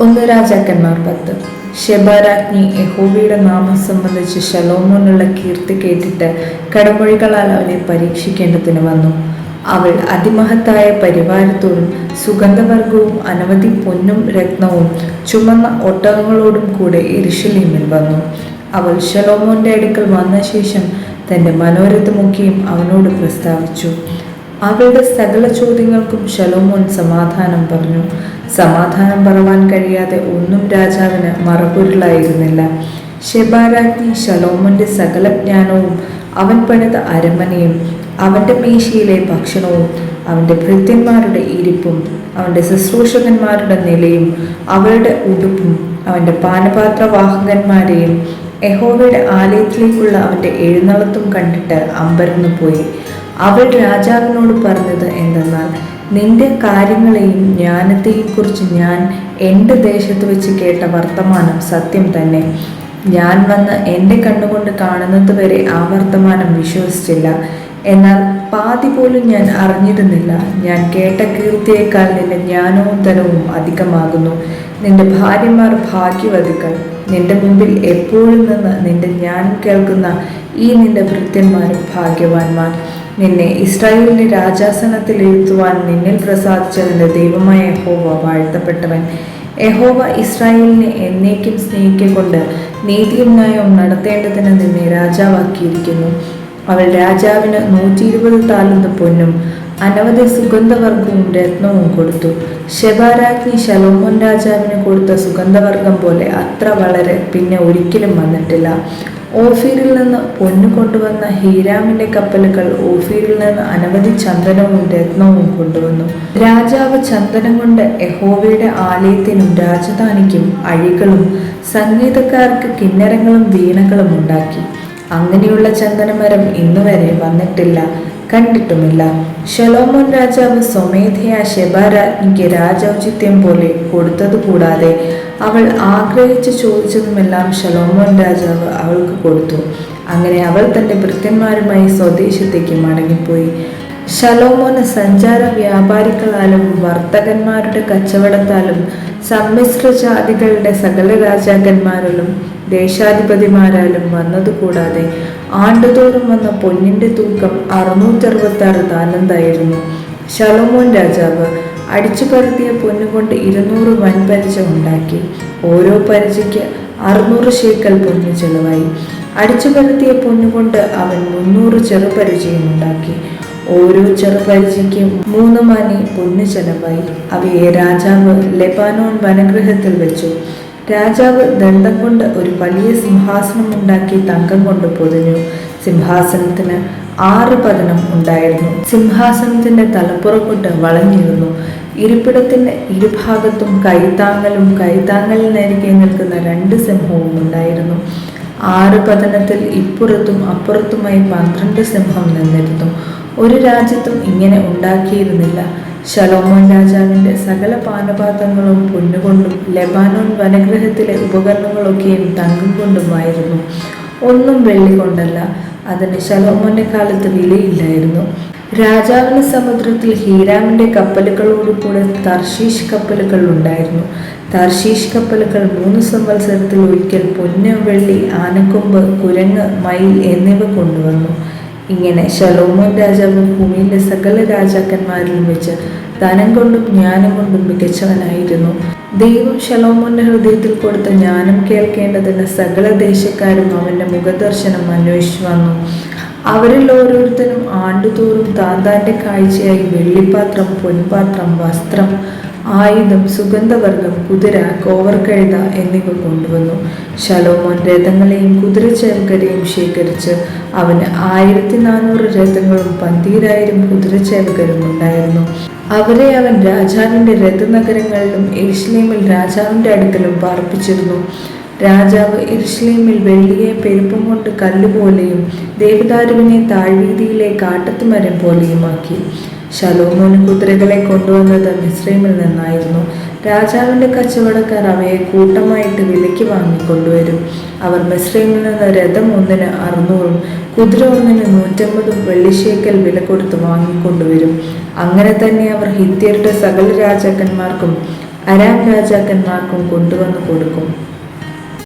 ഒന്ന് രാജാക്കന്മാർ പത്ത്. ഷെബാരാജ്ഞി യഹോവയുടെ നാമം സംബന്ധിച്ച് ശലോമോനുള്ള കീർത്തി കേട്ടിട്ട് കടമൊഴികളാൽ അവനെ പരീക്ഷിക്കേണ്ടതിന് വന്നു. അവൾ അതിമഹത്തായ പരിവാരത്തോടും സുഗന്ധവർഗവും അനവധി പൊന്നും രത്നവും ചുമന്ന ഒട്ടകങ്ങളോടും കൂടെ എരിശലീമിൽ വന്നു. അവൾ ശലോമോന്റെ അടുക്കൽ വന്ന ശേഷം തന്റെ മനോരഥമൊക്കെയും അവനോട് പ്രസ്താവിച്ചു. അവളുടെ സകല ചോദ്യങ്ങൾക്കും ശലോമോൻ സമാധാനം പറഞ്ഞു. സമാധാനം പറവാൻ കഴിയാതെ ഒന്നും രാജാവിന് മറപൊരുളായിരുന്നില്ല ഷെബാരാജ്ഞി ശലോമോന്റെ സകല ജ്ഞാനവും അവൻ പണിത അരമനയും അവന്റെ മേശയിലെ ഭക്ഷണവും അവന്റെ ഭൃത്യന്മാരുടെ ഇരിപ്പും അവന്റെ ശുശ്രൂഷകന്മാരുടെ നിലയും അവരുടെ ഉടുപ്പും അവന്റെ പാനപാത്ര വാഹകന്മാരെയും യഹോവയുടെ ആലയത്തിലേക്കുള്ള അവന്റെ എഴുന്നള്ളത്തും കണ്ടിട്ട് അമ്പരന്നു പോയി അവൾ രാജാവിനോട് പറഞ്ഞത് എന്തെന്നാൽ നിന്റെ കാര്യങ്ങളെയും ജ്ഞാനത്തെയും കുറിച്ച് ഞാൻ എന്റെ ദേശത്ത് വെച്ച് കേട്ട വർത്തമാനം സത്യം തന്നെ. ഞാൻ വന്ന് എന്റെ കണ്ണുകൊണ്ട് കാണുന്നത് വരെ ആ വർത്തമാനം വിശ്വസിച്ചില്ല. എന്നാൽ പാതി പോലും ഞാൻ അറിഞ്ഞിരുന്നില്ല. ഞാൻ കേട്ട കീർത്തിയേക്കാൾ നിന്റെ ജ്ഞാനവും തലവും അധികമാകുന്നു. നിന്റെ ഭാര്യമാർ ഭാഗ്യവതികൾ. നിന്റെ മുമ്പിൽ എപ്പോഴും നിന്ന് നിന്റെ ജ്ഞാനം കേൾക്കുന്ന ഈ നിന്റെ ഭൃത്യന്മാരും ഭാഗ്യവാന്മാർ. നിന്നെ ഇസ്രായേലിന്റെ രാജാസനത്തിൽ എഴുത്തുവാൻ നിന്നിൽ പ്രസാദിച്ചതിന്റെ ദൈവമായ യഹോവ വാഴ്ത്തപ്പെട്ടവൻ. യഹോവ ഇസ്രായേലിനെ എന്നേക്കും സ്നേഹിക്കൊണ്ട് നീതിയും ന്യായവും നടത്തേണ്ടതിന് നിന്നെ രാജാവാക്കിയിരിക്കുന്നു. അവൾ രാജാവിന് നൂറ്റി ഇരുപത് താലന്ത് പൊന്നും അനവധി സുഗന്ധവർഗവും രത്നവും കൊടുത്തു. ശബാരാജ്ഞി ശലോമോൻ രാജാവിന് കൊടുത്ത സുഗന്ധവർഗം പോലെ അത്ര വളരെ പിന്നെ ഒരിക്കലും വന്നിട്ടില്ല. ഓഫീരിൽ നിന്ന് പൊന്നു കൊണ്ടുവന്ന ഹീരാമിന്റെ കപ്പലുകൾ ഓഫീരിൽ നിന്ന് അനവധി ചന്ദനവും രത്നവും കൊണ്ടുവന്നു. രാജാവ് ചന്ദനം കൊണ്ട് യഹോവയുടെ ആലയത്തിനും രാജധാനിക്കും അഴികളും സംഗീതക്കാർക്ക് കിന്നരങ്ങളും വീണകളും ഉണ്ടാക്കി. അങ്ങനെയുള്ള ചന്ദനമരം ഇന്നുവരെ വന്നിട്ടില്ല. കണ്ടിട്ടുമില്ല. ഷലോമോൻ രാജാവ് സ്വമേധയാ ശബാരാജ്ഞിക്ക് രാജൗചിത്യം പോലെ കൊടുത്തത് കൂടാതെ അവൾ ആഗ്രഹിച്ച് ചോദിച്ചതുമെല്ലാം ഷലോമോൻ രാജാവ് അവൾക്ക് കൊടുത്തു. അങ്ങനെ അവൾ തന്റെ ഭൃത്യന്മാരുമായി സ്വദേശത്തേക്ക് മടങ്ങിപ്പോയി. ഷലോമോന് സഞ്ചാര വ്യാപാരികളാലും വർത്തകന്മാരുടെ കച്ചവടത്താലും സമ്മിശ്ര ജാതികളുടെ സകല രാജാക്കന്മാരിലും ദേശാധിപതിമാരാലും വന്നതുകൂടാതെ ആണ്ടുതോറും വന്ന പൊന്നിന്റെ തൂക്കം അറുന്നൂറ്ററുപത്തി ആറ് താലന്തായിരുന്നു. ശലോമോൻ രാജാവ് അടിച്ചു പരത്തിയ പൊന്നുകൊണ്ട് ഇരുന്നൂറ് വൻപരിച ഉണ്ടാക്കി. ഓരോ പരിചയ്ക്ക് അറുന്നൂറ് ശേക്കൽ പൊന്നു ചെലവായി. അടിച്ചു പരത്തിയ പൊന്നുകൊണ്ട് അവൻ മുന്നൂറ് ചെറുപരിചയം ഉണ്ടാക്കി. ഓരോ ചെറുപരിചയ്ക്കും മൂന്ന് മാനി പൊന്നു ചെലവായി. അവയെ രാജാവ് ലെബാനോൻ വനഗൃഹത്തിൽ വെച്ചു. രാജാവ് ദണ്ഡം കൊണ്ട് ഒരു വലിയ സിംഹാസനം ഉണ്ടാക്കി തങ്കം കൊണ്ട് പൊതിഞ്ഞു. സിംഹാസനത്തിന് ആറ് പതനം ഉണ്ടായിരുന്നു. സിംഹാസനത്തിന്റെ തലപ്പുറം കൊണ്ട് വളഞ്ഞിരുന്നു. ഇരിപ്പിടത്തിന്റെ ഇരുഭാഗത്തും കൈത്താങ്ങലും കൈത്താങ്ങലിനരികെ നിൽക്കുന്ന രണ്ട് സിംഹവും ഉണ്ടായിരുന്നു. ആറ് പതനത്തിൽ ഇപ്പുറത്തും അപ്പുറത്തുമായി പന്ത്രണ്ട് സിംഹം നിന്നിരുന്നു. ഒരു രാജ്യത്തും ഇങ്ങനെ ഉണ്ടാക്കിയിരുന്നില്ല. ശലോമോൻ രാജാവിന്റെ സകല പാനപാത്രങ്ങളും പൊന്നുകൊണ്ടും ലെബാനോൻ വനഗ്രഹത്തിലെ ഉപകരണങ്ങളൊക്കെയും തങ്കം കൊണ്ടുമായിരുന്നു. ഒന്നും വെള്ളി കൊണ്ടല്ല. അതിന് ശലോമോന്റെ കാലത്ത് വിലയില്ലായിരുന്നു. രാജാവിന് സമുദ്രത്തിൽ ഹീരാമിന്റെ കപ്പലുകളോടുകൂടെ തർശീഷ് കപ്പലുകൾ ഉണ്ടായിരുന്നു. തർശീഷ് കപ്പലുകൾ മൂന്ന് സംവത്സരത്തിൽ ഒരിക്കൽ പൊന്ന് വെള്ളി ആനക്കൊമ്പ് കുരങ്ങ് മയിൽ എന്നിവ കൊണ്ടുവന്നു. ഇങ്ങനെ ശലോമോൻ രാജാവ് ഭൂമിയിലെ സകല രാജാക്കന്മാരിലും വെച്ച് ധനം കൊണ്ടും ജ്ഞാനം കൊണ്ടും മികച്ചവനായിരുന്നു. ദൈവം ശലോമോന്റെ ഹൃദയത്തിൽ കൊടുത്ത ജ്ഞാനം കേൾക്കേണ്ടതിന് സകല ദേശക്കാരും അവന്റെ മുഖദർശനം അന്വേഷിച്ചു വന്നു. അവരിൽ ഓരോരുത്തരും ആണ്ടുതോറും താന്താന്റെ കാഴ്ചയായി വെള്ളിപ്പാത്രം പൊൻപാത്രം വസ്ത്രം ആയുധം സുഗന്ധവർഗം കുതിര കോവർക്കഴുത എന്നിവ കൊണ്ടുവന്നു. ശലോമോൻ രഥങ്ങളെയും കുതിരച്ചേവകരെയും ശേഖരിച്ച് അവന് ആയിരത്തി നാനൂറ് രഥങ്ങളും പന്തീരായിരം കുതിരച്ചേവകരും ഉണ്ടായിരുന്നു. അവരെ അവൻ രാജാവിന്റെ രഥനഗരങ്ങളിലും എരിശ്ലേമിൽ രാജാവിന്റെ അടുക്കലും പാർപ്പിച്ചിരുന്നു. രാജാവ് എരിശ്ലേമിൽ വെള്ളിയെ പെരുപ്പം കൊണ്ട് കല്ലുപോലെയും ദേവദാരുവിനെ താഴ്വീതിയിലെ കാട്ടത്തുമരം പോലെയുമാക്കി. ശലോമോന് കുതിരകളെ കൊണ്ടുവന്നത് മിശ്രീമിൽ നിന്നായിരുന്നു. രാജാവിന്റെ കച്ചവടക്കാർ അവയെ കൂട്ടമായിട്ട് വിലയ്ക്ക് വാങ്ങിക്കൊണ്ടുവരും അവർ മിശ്രീമിൽ നിന്ന് രഥം ഒന്നിന് അറുന്നൂറും കുതിര ഒന്നിന് നൂറ്റമ്പതും വെള്ളിശേക്കൽ വില കൊടുത്ത് വാങ്ങിക്കൊണ്ടുവരും അങ്ങനെ തന്നെ അവർ ഹിത്യരുടെ സകല രാജാക്കന്മാർക്കും അരാം രാജാക്കന്മാർക്കും കൊണ്ടുവന്നു കൊടുക്കും.